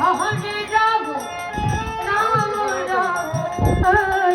Hare Ram Ram Ram.